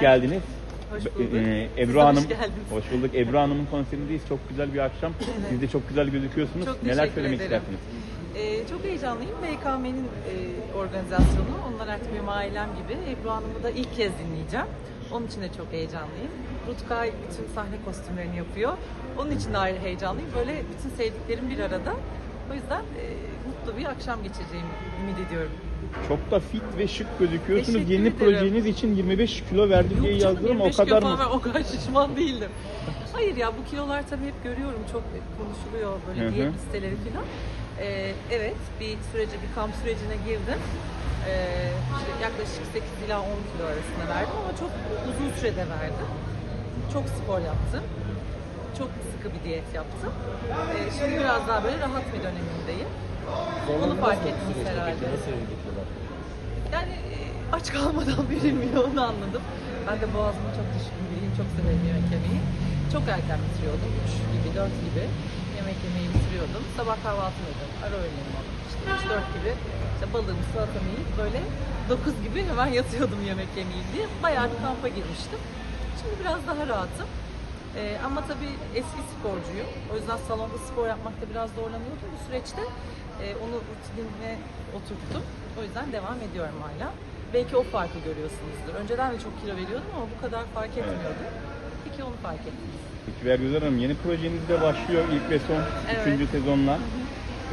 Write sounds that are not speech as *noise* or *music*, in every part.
hoş geldiniz. Hoş bulduk. e, Siz Ebru hoş Hanım, geldiniz. hoş bulduk. Ebru Hanım'ın konserindeyiz. Çok güzel bir akşam. Siz de çok güzel gözüküyorsunuz. Çok Neler söylemek ederim. istersiniz? Ee, çok heyecanlıyım. BKM'nin e, organizasyonu. Onlar artık benim ailem gibi. Ebru Hanım'ı da ilk kez dinleyeceğim. Onun için de çok heyecanlıyım. Rutkay bütün sahne kostümlerini yapıyor. Onun için de ayrı heyecanlıyım. Böyle bütün sevdiklerim bir arada. O yüzden e, mutlu bir akşam geçireceğimi ümit ediyorum. Çok da fit ve şık gözüküyorsunuz. Teşekkür Yeni ederim. projeniz için 25 kilo verdi diye Yok canım, yazdım ama o 25 kadar mı? falan, O kadar şişman değildim. Hayır ya bu kilolar tabii hep görüyorum çok konuşuluyor Hı böyle hı. diyet listeleri falan. Ee, evet bir sürece bir kamp sürecine girdim. Ee, işte yaklaşık 8 ila 10 kilo arasında verdim ama çok uzun sürede verdim. Çok spor yaptım. Çok sıkı bir diyet yaptım. Ee, şimdi biraz daha böyle rahat bir dönemindeyim. Onu fark ettiniz herhalde. Nasıl yönetiyorlar? Yani e, aç kalmadan *laughs* verilmiyor onu anladım. Ben de boğazıma çok düşkün biriyim. Çok severim yemek yemeyi. Çok erken bitiriyordum. 3 gibi, 4 gibi yemek yemeyi bitiriyordum. Sabah kahvaltımı ediyordum. Ara öğlenimi alıp işte 3-4 gibi işte balığımı, salatamı yiyip böyle 9 gibi hemen yatıyordum yemek yemeyeyim diye. Bayağı bir kampa girmiştim. Şimdi biraz daha rahatım. Ee, ama tabii eski sporcuyum. O yüzden salonda spor yapmakta biraz zorlanıyordum bu süreçte. Ee, onu rutinime oturttum. O yüzden devam ediyorum hala. Belki o farkı görüyorsunuzdur. Önceden de çok kilo veriyordum ama bu kadar fark etmiyordum. Peki onu fark ettiniz. Peki Vergüzar Hanım yeni projeniz de başlıyor ilk ve son Evet. 3. sezonla.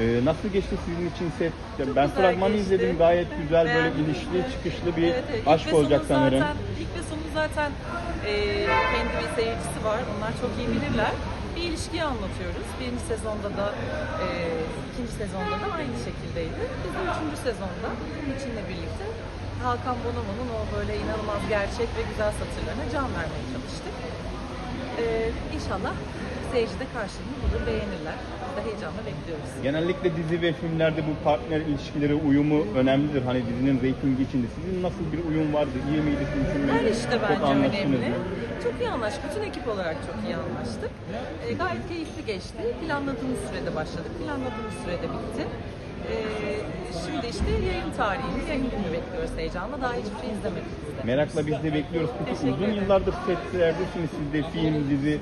Ee, nasıl geçti sizin için set? Ya Çok ben güzel fragmanı geçti. izledim gayet güzel böyle inişli çıkışlı bir Evet, evet. İlk aşk ve olacak sanırım. Zaten, ilk ve sonu zaten e, kendi bir seyircisi var. Onlar çok iyi bilirler. Bir ilişkiyi anlatıyoruz. Birinci sezonda da, e, ikinci sezonda da aynı şekildeydi. Biz de üçüncü sezonda içinle birlikte Hakan Bonomo'nun o böyle inanılmaz gerçek ve güzel satırlarına can vermeye çalıştık. E, inşallah seyirci de karşılığını bulur, beğenirler. Biz de heyecanla bekliyoruz. Genellikle dizi ve filmlerde bu partner ilişkileri uyumu önemlidir. Hani dizinin reytingi içinde. Sizin nasıl bir uyum vardı? İyi miydi sizin? Her işte Çok bence anlaştınız önemli. mı? Çok iyi anlaştık. Bütün ekip olarak çok iyi anlaştık. Ee, gayet keyifli geçti. Planladığımız sürede başladık. Planladığımız sürede bitti. Ee, şimdi işte yayın tarihini, yayın gününü bekliyoruz heyecanla. Daha hiçbir şey izlemedik biz de. Merakla biz de bekliyoruz. Peki Teşekkür uzun ederim. yıllardır setlerdesiniz siz de film, dizi.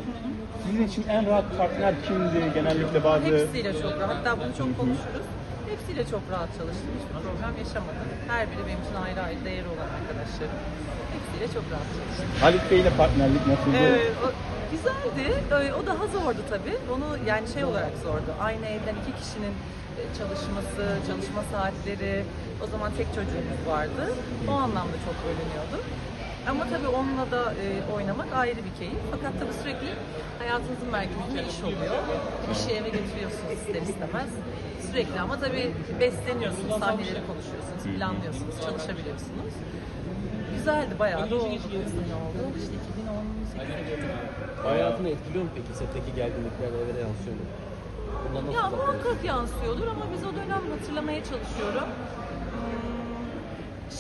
Sizin için en rahat partner kimdi? Genellikle bazı... Hepsiyle çok rahat. Hatta bunu çok konuşuruz. Hepsiyle çok rahat çalıştım. Hiçbir problem yaşamadım. Her biri benim için ayrı ayrı değeri olan arkadaşlarım. Hepsiyle çok rahat çalıştım. Halit Bey ile partnerlik nasıldı? Evet, o güzeldi. Ee, O daha zordu tabii. Onu yani şey olarak zordu. Aynı evden iki kişinin e, çalışması, çalışma saatleri. O zaman tek çocuğumuz vardı. O anlamda çok bölünüyordu. Ama tabii onunla da e, oynamak ayrı bir keyif. Fakat tabii sürekli hayatınızın merkezinde iş oluyor. İşi eve getiriyorsunuz ister istemez. Sürekli ama tabii besleniyorsunuz, sahneleri konuşuyorsunuz, planlıyorsunuz, çalışabiliyorsunuz. Güzeldi, bayağı da oldu. İşte 2018'e girdim. Hayatını etkiliyor mu peki setteki gerginlikler eve de yansıyor mu? Bundan nasıl Ya uzak duruyorsun? muhakkak yansıyordur ama biz o dönem hatırlamaya çalışıyorum.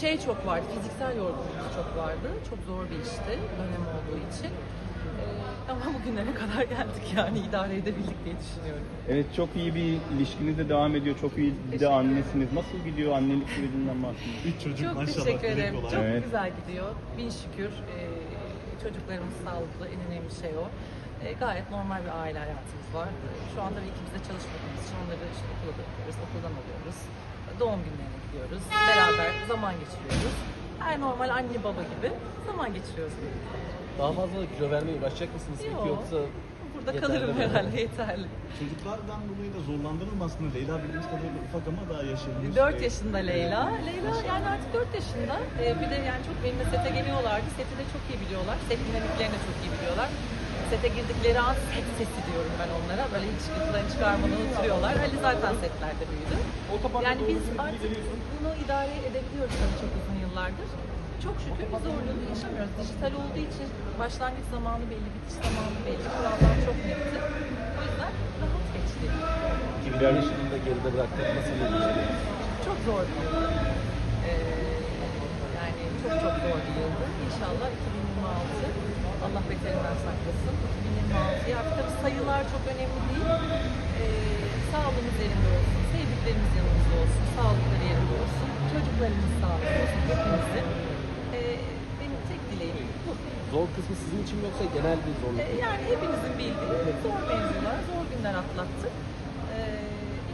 Şey çok vardı, fiziksel yorgunluk çok vardı. Çok zor bir işti dönem olduğu için. Ee, ama bugünlere *laughs* kadar geldik yani idare edebildik diye düşünüyorum. Evet çok iyi bir ilişkiniz de devam ediyor. Çok iyi bir de annesiniz. Nasıl gidiyor annelik sürecinden bahsedin? Üç çocuk Çok maşallah. teşekkür direkt ederim. olarak. Çok Evet. güzel gidiyor. Bin şükür. Ee, çocuklarımız sağlıklı. En önemli şey o. Ee, gayet normal bir aile hayatımız var. Şu anda da ikimiz de çalışmadığımız için onları işte okula bırakıyoruz, okuldan alıyoruz. Doğum günlerine gidiyoruz. Beraber zaman geçiriyoruz. Her normal anne baba gibi zaman geçiriyoruz. Daha fazla da kilo vermeye başlayacak mısınız peki Yok. yoksa Burada Yeterli kalırım mi? herhalde yeterli. Çocuklardan dolayı da zorlandınız mı aslında? Leyla bildiğimiz kadarıyla ufak ama daha yaşamış. 4 yaşında Leyla. Leyla yani artık 4 yaşında. Ee, bir de yani çok benimle sete geliyorlardı. Seti de çok iyi biliyorlar. Set dinamiklerini de çok iyi biliyorlar. Sete girdikleri an set sesi diyorum ben onlara. Böyle hiç gıklarını çıkarmadan oturuyorlar. Ali zaten setlerde büyüdü. Yani biz artık bunu idare edebiliyoruz tabii çok uzun yıllardır. Çok şükür bir zorluğunu yaşamıyoruz. Dijital olduğu için başlangıç zamanı belli, bitiş zamanı belli. Kurallar çok netti. O yüzden rahat geçti. 2025 yılında geride bıraktınız nasıl bir? Çok zor bir yıldı. Ee, yani çok çok zor bir yıldı. İnşallah 2026 Beterinden saklasın. 2026'ya artık tabii sayılar çok önemli değil. Ee, sağlığımız yerinde olsun, sevdiklerimiz yanımızda olsun, sağlıkları yerinde olsun, çocuklarımız sağlıklı olsun, hepimizin. Ee, benim tek dileğim bu. Zor kısmı sizin için mi yoksa genel bir zorluk E, mu? Yani hepinizin bildiği zor mevzular, zor günler atlattık. Ee,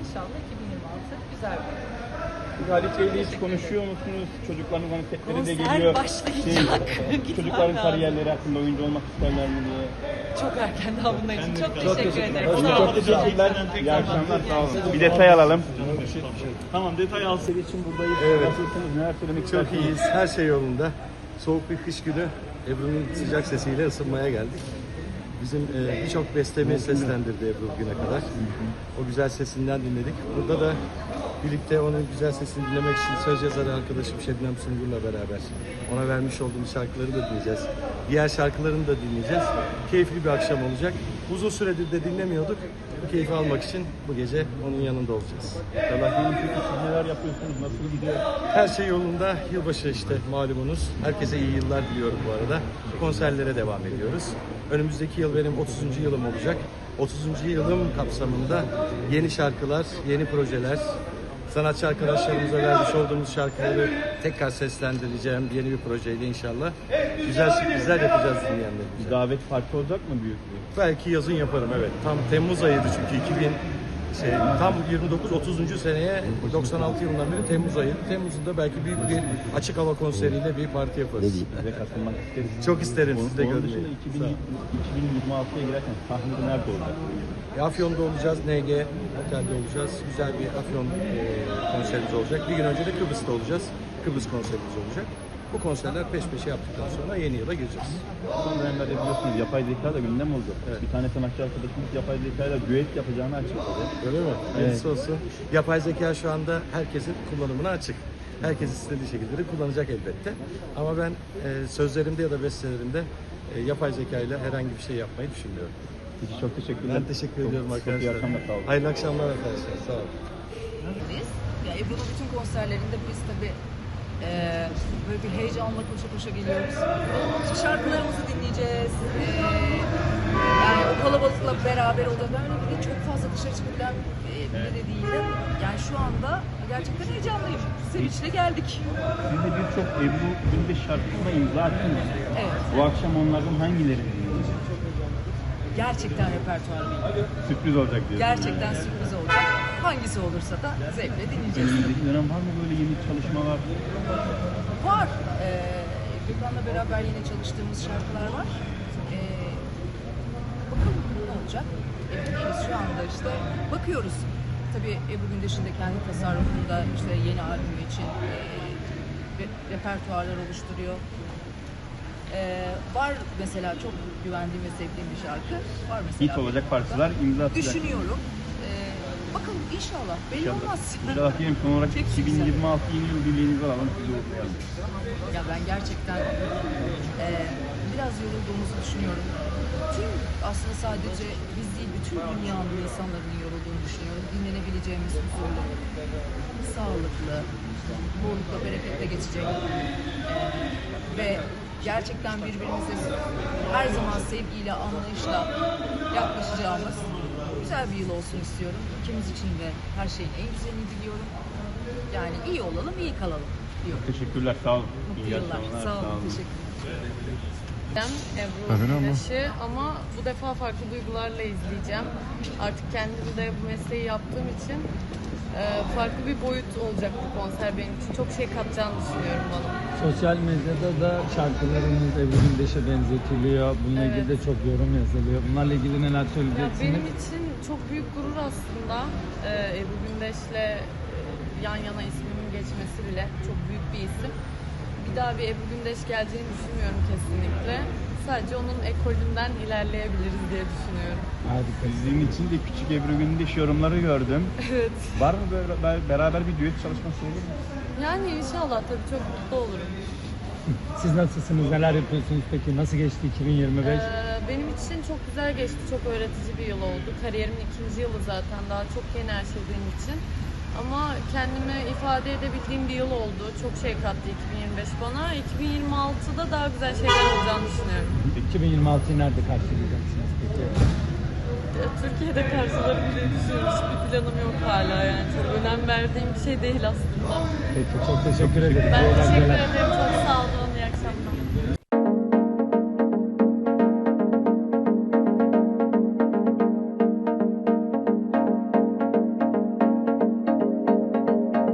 inşallah 2026 güzel bir yıl. Siz Halit Bey'le hiç konuşuyor musunuz? Çocukların setleri de Konser geliyor. başlayacak. Şey, *laughs* Gitmem çocukların lazım. kariyerleri hakkında oyuncu olmak isterler mi diye. Çok erken daha bunlar için. Çok Çok teşekkür teşekkür ederim. Sağ olun. Çok teşekkürler. İyi akşamlar. Sağ olun. Bir detay alalım. Tamam detay alsın. Senin için buradayız. Evet. Nasılsınız? Neler söylemek Çok iyiyiz. Her şey yolunda. Soğuk bir kış günü Ebru'nun sıcak sesiyle ısınmaya geldik. Bizim e, birçok bestemi seslendirdi Ebru bugüne kadar. O güzel sesinden dinledik. Burada da birlikte onun güzel sesini dinlemek için söz yazarı arkadaşım Şebnem Sungur'la beraber ona vermiş olduğumuz şarkıları da dinleyeceğiz. Diğer şarkılarını da dinleyeceğiz. Keyifli bir akşam olacak. Uzun süredir de dinlemiyorduk. Bu keyfi almak için bu gece onun yanında olacağız. Gelin peki siz neler yapıyorsunuz? Nasıl gidiyor? Her şey yolunda. Yılbaşı işte malumunuz. Herkese iyi yıllar diliyorum bu arada. Konserlere devam ediyoruz. Önümüzdeki yıl benim 30. yılım olacak. 30. yılım kapsamında yeni şarkılar, yeni projeler, sanatçı arkadaşlarımıza vermiş olduğumuz şarkıları tekrar seslendireceğim yeni bir projeyle inşallah. Güzel sürprizler yapacağız dinleyenlerimize. Bir davet parti olacak mı büyük bir? Belki yazın yaparım evet. Tam Temmuz ayıydı çünkü 2000 şey, tam 29 30. seneye 96 yılından beri Temmuz ayıydı. Temmuz'da belki büyük bir açık hava konseriyle bir parti yaparız. Size katılmak isteriz. Çok isterim siz de onun görmeyi. dışında 2000 2026'ya girerken sahnede nerede olacak? E, Afyon'da olacağız, NG Otel'de olacağız. Güzel bir Afyon e, konserimiz olacak. Bir gün önce de Kıbrıs'ta olacağız. Kıbrıs konserimiz olacak. Bu konserler peş peşe yaptıktan sonra yeni yıla gireceğiz. Son dönemlerde biliyorsunuz yapay zeka da gündem oldu. Evet. Bir tane sanatçı arkadaşımız yapay zeka ile düet yapacağını açıkladı. Öyle mi? Hayırlısı olsun. Yapay zeka şu anda herkesin kullanımına açık. Herkes istediği şekilde kullanacak elbette. Ama ben e, sözlerimde ya da bestelerimde e, yapay zeka ile herhangi bir şey yapmayı düşünmüyorum. Peki çok teşekkürler. Ben teşekkür ediyorum çok, arkadaşlar. Çok iyi akşamlar sağ olun. Hayırlı akşamlar arkadaşlar. Sağ olun. biz. Ya Ebru'nun bütün konserlerinde biz tabii eee, böyle bir heyecanla koşa koşa geliyoruz. Şarkılarımızı dinleyeceğiz. eee, yani o kalabalıkla beraber olacağız. Ben öyle bir de çok fazla dışarı çıkabilen eee, biri de değilim. Yani şu anda gerçekten heyecanlıyım. Sevinçle geldik. Siz de birçok Ebru Gündeş şarkısına imza attınız. Evet. Bu akşam onlardan hangileri dinleyeceğiz? Gerçekten repertuar benim. Sürpriz olacak diyorsunuz. Gerçekten sürpriz. Hangisi olursa da zevkle dinleyeceğiz. Önümüzdeki dönem var mı böyle yeni çalışmalar? Var. Ee, Gökhan'la beraber yine çalıştığımız şarkılar var. Ee, bakalım ne olacak. Emin değiliz şu anda işte. Bakıyoruz. Tabii Ebru Gündeş'in de kendi tasarrufunda işte yeni albümü için e, re- repertuarlar oluşturuyor. Ee, var mesela çok güvendiğim ve sevdiğim bir şarkı. Var mesela. Hit olacak parçalar imza atacak. Düşünüyorum. Bakalım inşallah. Belli İnşallah. olmaz. İnşallah diyelim son olarak Tek 2026 yeni yıl dileğinizi alalım. Size uğurlayalım. Ya ben gerçekten e, biraz yorulduğumuzu düşünüyorum. Tüm aslında sadece biz değil, bütün dünyanın insanların yorulduğunu düşünüyorum. Dinlenebileceğimiz huzurlu, sağlıklı, bollukla, bereketle geçecek e, ve gerçekten birbirimize her zaman sevgiyle, anlayışla yaklaşacağımız güzel bir yıl olsun istiyorum. İkimiz için de her şeyin en güzelini diliyorum. Yani iyi olalım, iyi kalalım diyorum. Teşekkürler. Sağ olun. Mutlu İyi yıllar. akşamlar, Sağ olun. Teşekkür Ben Ebru Güneş'i ama bu defa farklı duygularla izleyeceğim. Artık kendim de bu mesleği yaptığım için e, farklı bir boyut olacak bu konser benim için. Çok şey katacağını düşünüyorum bana. Sosyal medyada da şarkılarınız Ebru Gündeş'e benzetiliyor. Bununla ilgili de çok yorum yazılıyor. Bunlarla ilgili neler Ya söyleyeceksiniz? benim için çok büyük gurur aslında e, Ebru Gündeş'le e, yan yana ismimin geçmesi bile çok büyük bir isim. Bir daha bir Ebru Gündeş geleceğini düşünmüyorum kesinlikle. Sadece onun ekolünden ilerleyebiliriz diye düşünüyorum. Harika. Sizin için de küçük Ebru Gündeş yorumları gördüm. *laughs* Evet. Var mı böyle be- beraber bir düet çalışması olur mu? Yani inşallah tabii çok mutlu olurum. Siz nasılsınız? Neler yapıyorsunuz peki? Nasıl geçti 2025? Ee, benim için çok güzel geçti, çok öğretici bir yıl oldu. Kariyerimin ikinci yılı zaten, daha çok yeni şey benim için. Ama kendimi ifade edebildiğim bir yıl oldu. Çok şey kattı 2025 bana. 2026'da daha güzel şeyler olacağını düşünüyorum. 2026'yı nerede karşılayacaksınız peki? Türkiye'de karşılarım diye düşünüyorum. Hiçbir planım yok hala yani. Çok önem verdiğim bir şey değil aslında. Peki çok teşekkür ederim. Ben teşekkür ederim. Çok